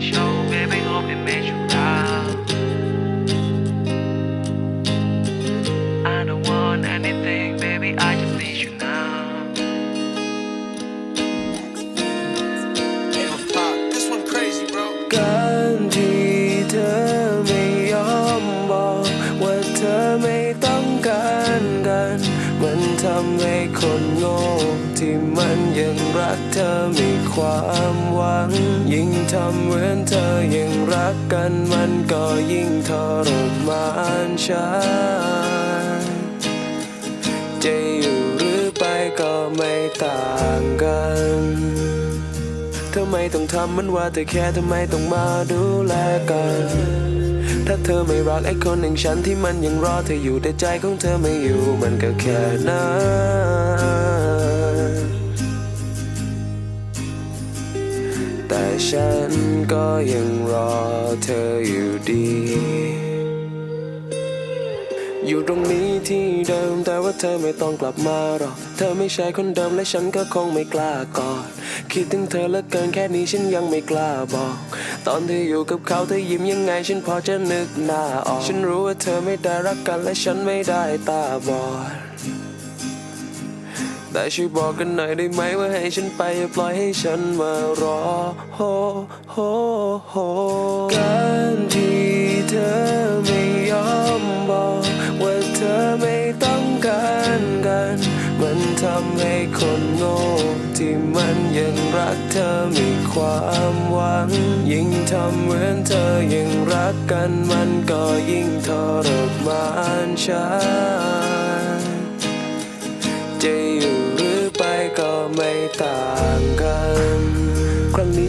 show. ยังรักเธอมีความหวัง ยิ่งทำเหมือนเธอยังรักกันมันก็ยิ่งทรมานฉันจะอยู่หรือไปก็ไม่ต่างกันทำไมต้องทำมันว่าแต่แค่ทำไมต้องมาดูแลกัน ถ้าเธอไม่รักไอ้คนอย่างฉันที่มันยังรอเธออยู่แต่ใจของเธอไม่อยู่มันก็แค่นั้น ฉันก็ยังรอเธออยู่ดี อยู่ตรงนี้ที่เดิมแต่ว่าเธอไม่ต้องกลับมาหรอก เธอไม่ใช่คนเดิมและฉันก็คงไม่กล้ากอด คิดถึงเธอเหลือเกินแค่นี้ฉันยังไม่กล้าบอก ตอนเธออยู่กับเขาเธอยิ้มยังไงฉันพอจะนึกหน้าออก ฉันรู้ว่าเธอไม่ได้รักกันและฉันไม่ได้ตาบอด แต่ช่วยบอกกันหน่อยได้ไหมว่าให้ฉันไปอย่าปล่อยให้ฉันมารอโฮโฮโฮการที่เธอไม่ยอมบอกว่าเธอไม่ต้องการกัน มันทำให้คนโง่ที่มันยังรักเธอมีความหวัง ยิ่งทำเหมือนเธอยังรักกันมันก็ยิ่งทรมานฉัน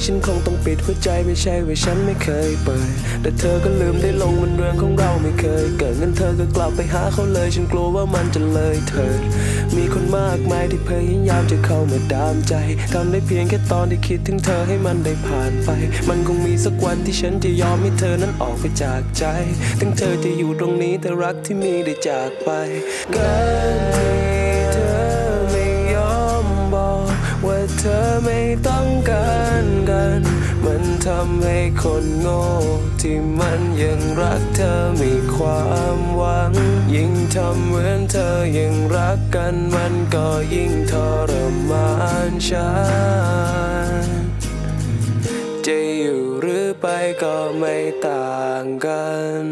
ฉันคงต้องปิดหัวใจไม่ใช่ว่าฉันไม่เคยเปิด แต่เธอก็ลืมได้ลงมันเรื่องของเราไม่เคย เกิดงั้นเธอก็กลับไปหาเขาเลย ฉันกลัวว่ามันจะเลยเถิด มีคนมากมายที่พยายามจะเข้ามาดามใจทำได้เพียงแค่ตอนที่คิดถึงเธอให้มันได้ผ่านไป มันคงมีสักวันที่ฉันจะยอมให้เธอนั้นออกไปจากใจ ถึงเธอจะอยู่ตรงนี้แต่รักที่มีได้จากไปกา เธอไม่ต้องการกัน มันทำให้คนโง่ที่มันยังรักเธอมีความหวัง ยิ่งทำเหมือนเธอยังรักกันมันก็ยิ่งทรมานฉันจะอยู่หรือไปก็ไม่ต่างกัน